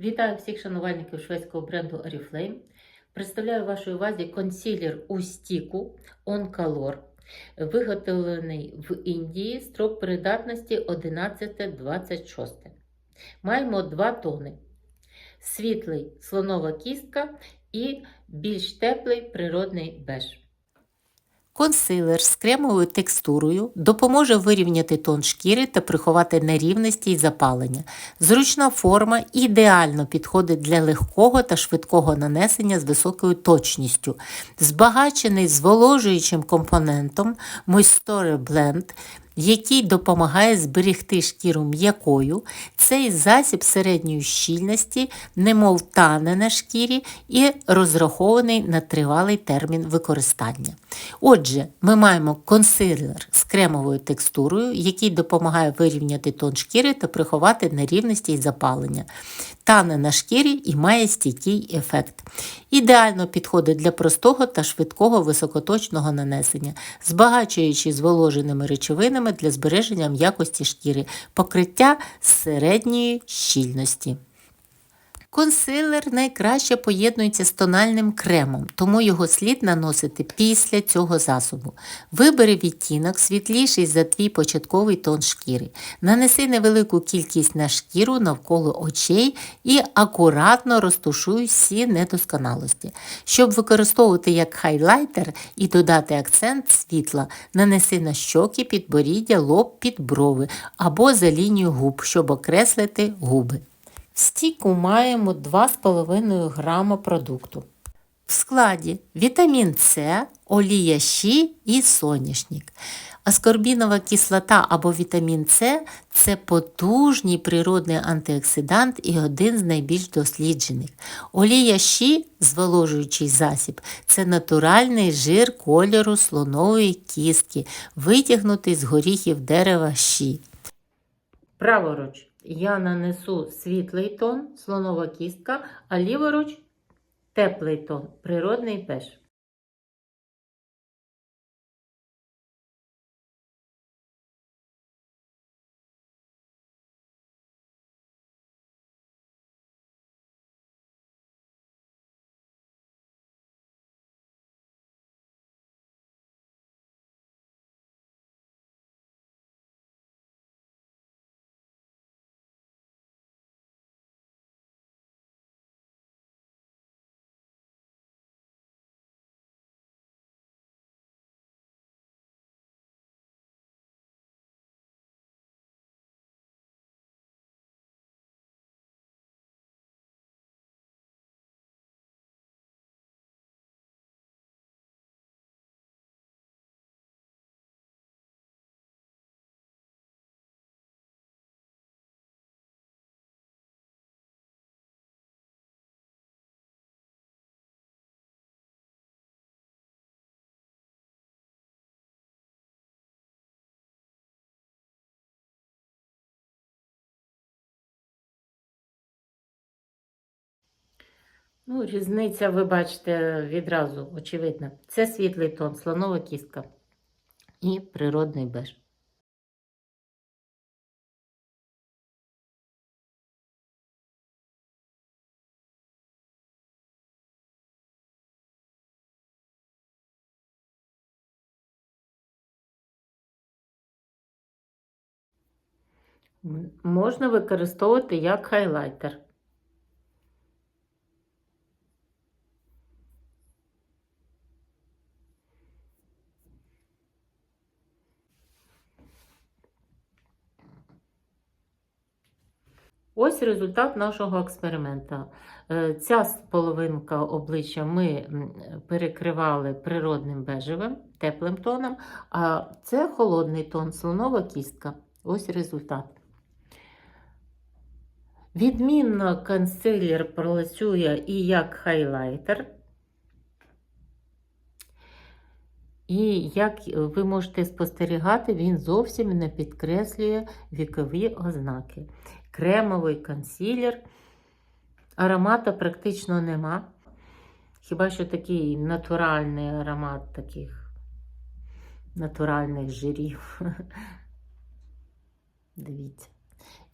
Вітаю всіх шанувальників шведського бренду Oriflame. Представляю вашій увазі консилер у стіку On Color, виготовлений в Індії, строк придатності 11-26. Маємо два тони: світлий слонова кістка і більш теплий природний беж. Консилер з кремовою текстурою допоможе вирівняти тон шкіри та приховати нерівності й запалення. Зручна форма ідеально підходить для легкого та швидкого нанесення з високою точністю. Збагачений зволожуючим компонентом Moisture Blend, який допомагає зберегти шкіру м'якою. Цей засіб середньої щільності, немов тане на шкірі і розрахований на тривалий термін використання. Отже, ми маємо консилер з кремовою текстурою, який допомагає вирівняти тон шкіри та приховати нерівності й запалення. Тане на шкірі і має стійкий ефект. Ідеально підходить для простого та швидкого високоточного нанесення, збагачуючи зволоженими речовинами для збереження м'якості шкіри, покриття середньої щільності. Консилер найкраще поєднується з тональним кремом, тому його слід наносити після цього засобу. Вибери відтінок світліший за твій початковий тон шкіри. Нанеси невелику кількість на шкіру навколо очей і акуратно розтушуй всі недосконалості. Щоб використовувати як хайлайтер і додати акцент світла, нанеси на щоки, підборіддя, лоб під брови або за лінію губ, щоб окреслити губи. В стіку маємо 2,5 грама продукту. В складі вітамін С, олія щі і соняшник. Аскорбінова кислота або вітамін С це потужний природний антиоксидант і один з найбільш досліджених. Олія щі, зволожуючий засіб, це натуральний жир кольору слонової кістки, витягнутий з горіхів дерева щі. Праворуч я нанесу світлий тон, слонова кістка, а ліворуч теплий тон, природний беж. Ну, різниця, ви бачите, відразу очевидна. Це світлий тон, слонова кістка і природний беж. Можна використовувати як хайлайтер. Ось результат нашого експерименту. Е, Ця половинка обличчя ми перекривали природним бежевим, теплим тоном, а це холодний тон, слонова кістка. Ось результат. Відмінно консилер працює і як хайлайтер. І як ви можете спостерігати, він зовсім не підкреслює вікові ознаки. Кремовий консилер. Аромата практично нема. Хіба що такий натуральний аромат таких натуральних жирів. Дивіться.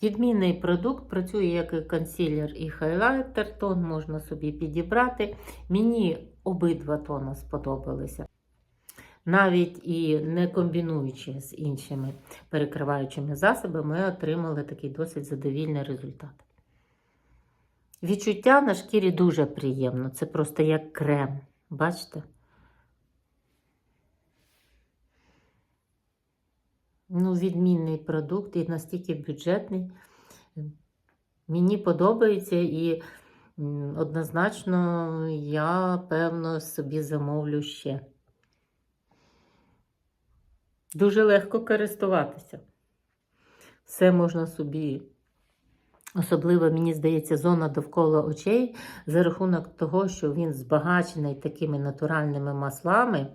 Відмінний продукт працює як і консилер і хайлайтер. Тон можна собі підібрати. Мені обидва тони сподобалися. Навіть і не комбінуючи з іншими перекриваючими засобами, ми отримали такий досить задовільний результат. Відчуття на шкірі дуже приємно. Це просто як крем. Бачите? Ну, відмінний продукт і настільки бюджетний. Мені подобається і однозначно я, певно, собі замовлю ще. Дуже легко користуватися. Все можна собі. Особливо, мені здається, зона довкола очей за рахунок того, що він збагачений такими натуральними маслами,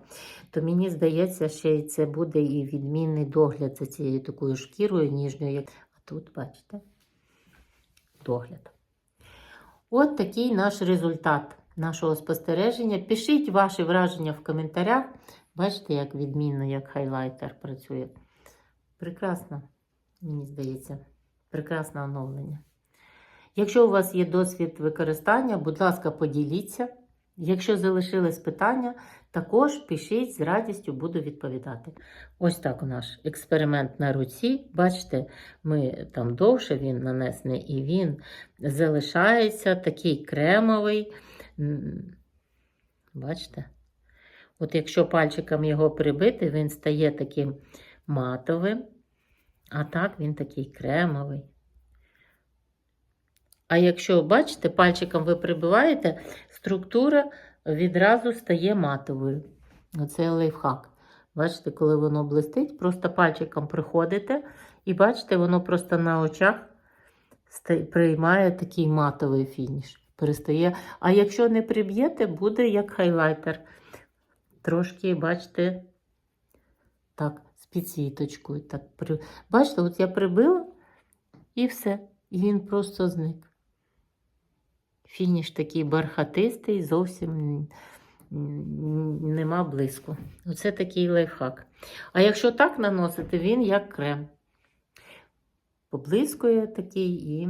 то мені здається, ще це буде і відмінний догляд за цією такою шкірою ніжною, а тут, бачите, догляд. От такий наш результат нашого спостереження. Пишіть ваші враження в коментарях. Бачите, як відмінно, як хайлайтер працює. Прекрасно, мені здається, прекрасне оновлення. Якщо у вас є досвід використання, будь ласка, поділіться. Якщо залишились питання, також пишіть, з радістю буду відповідати. Ось так наш експеримент на руці. Бачите, ми там довше він нанесений, і він залишається такий кремовий. Бачите? От якщо пальчиком його прибити, він стає таким матовим, а так він такий кремовий. А якщо, бачите, пальчиком ви прибиваєте, структура відразу стає матовою. Оце лайфхак. Бачите, коли воно блистить, просто пальчиком приходите, і бачите, воно просто на очах приймає такий матовий фініш. Перестає. А якщо не приб'єте, буде як хайлайтер. Трошки, бачите, так, з підсвіточкою. Так, при... Бачите, от я прибила і все. І він просто зник. Фініш такий бархатистий, зовсім нема блиску. Оце такий лайфхак. А якщо так наносити, він як крем. Поблискує такий і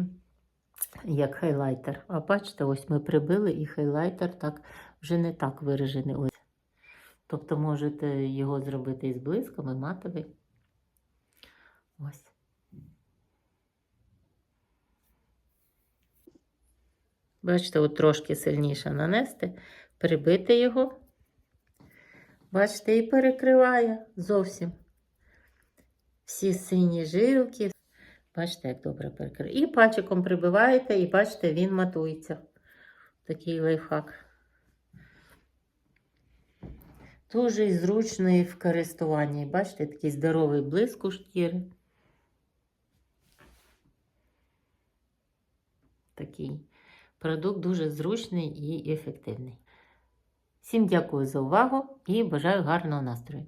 як хайлайтер. А бачите, ось ми прибили, і хайлайтер так вже не так виражений. Тобто можете його зробити із блиском, і матовий. Ось. Бачите, от трошки сильніше нанести, прибити його. Бачите, і перекриває зовсім всі сині жилки. Бачите, як добре перекриває. І пальчиком прибиваєте, і бачите, він матується. Такий лайфхак. Дуже зручний в користуванні. Бачите, такий здоровий блиск у шкіри. Такий продукт дуже зручний і ефективний. Всім дякую за увагу і бажаю гарного настрою!